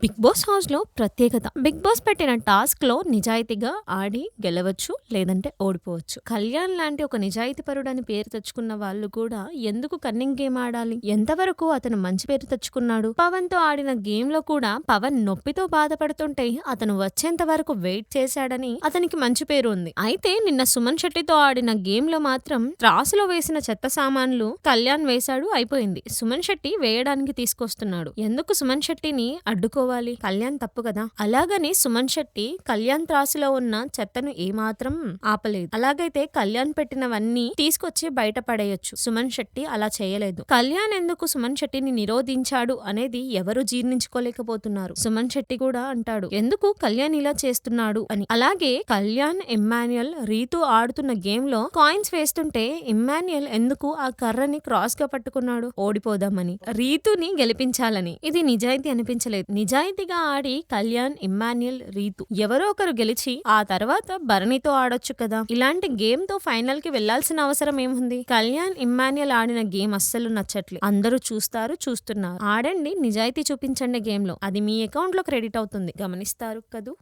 Big boss హౌస్లో ప్రత్యేకత. Big boss పెట్టిన టాస్క్లో నిజాయితీగా ఆడి గెలవచ్చు లేదంటే ఓడిపోవచ్చు. కళ్యాణ్ లాంటి ఒక నిజాయితీ పరుడని పేరు తెచ్చుకున్న వాళ్ళు కూడా ఎందుకు కన్నింగ్ గేమ్ ఆడాలి? ఎంతవరకు అతను మంచి పేరు తెచ్చుకున్నాడు? పవన్తో ఆడిన గేమ్లో కూడా పవన్ నొప్పితో బాధపడుతుంటే అతను వచ్చేంత వరకు వెయిట్ చేశాడని అతనికి మంచి పేరు ఉంది. అయితే నిన్న సుమన్ శెట్టితో ఆడిన గేమ్లో మాత్రం త్రాసులో వేసిన చెత్త సామాన్లు కళ్యాణ్ వేశాడు అయిపోయింది. సుమన్ శెట్టి వేయడానికి తీసుకొస్తున్నాడు. ఎందుకు సుమన్ శెట్టిని అడ్డుకో అడ్డుకోవాలి కళ్యాణ్ తప్పు కదా? అలాగని సుమన్ శెట్టి కళ్యాణ్ త్రాసులో ఉన్న చెత్తను ఏమాత్రం ఆపలేదు. అలాగైతే కళ్యాణ్ పెట్టినవన్నీ తీసుకొచ్చి బయట పడేయొచ్చు. సుమన్ శెట్టి అలా చేయలేదు. కళ్యాణ్ ఎందుకు సుమన్ శెట్టిని నిరోధించాడు అనేది ఎవరు జీర్ణించుకోలేకపోతున్నారు. సుమన్ శెట్టి కూడా అంటాడు ఎందుకు కళ్యాణ్ ఇలా చేస్తున్నాడు? అని. అలాగే కళ్యాణ్ ఇమ్మాన్యుయల్ రీతు ఆడుతున్న గేమ్లో కాయిన్స్ వేస్తుంటే ఇమ్మాన్యుయల్ ఎందుకు ఆ కర్రని క్రాస్గా పట్టుకున్నాడు? ఓడిపోదామని. రీతుని గెలిపించాలని. ఇది నిజాయితీ అనిపించలేదు. నిజాయితీగా ఆడి కళ్యాణ్ ఇమ్మాన్యుల్ రీతు ఎవరో ఒకరు గెలిచి ఆ తర్వాత భరణితో ఆడొచ్చు కదా. ఇలాంటి గేమ్తో ఫైనల్కి వెళ్ళాల్సిన అవసరం ఏముంది? కళ్యాణ్ ఇమ్మాన్యుల్ ఆడిన గేమ్ అస్సలు నచ్చట్లేదు అందరూ చూస్తారు చూస్తున్నారు. ఆడండి నిజాయితీ చూపించండి గేమ్లో అది మీ అకౌంట్లో క్రెడిట్ అవుతుంది. గమనిస్తారు కదూ?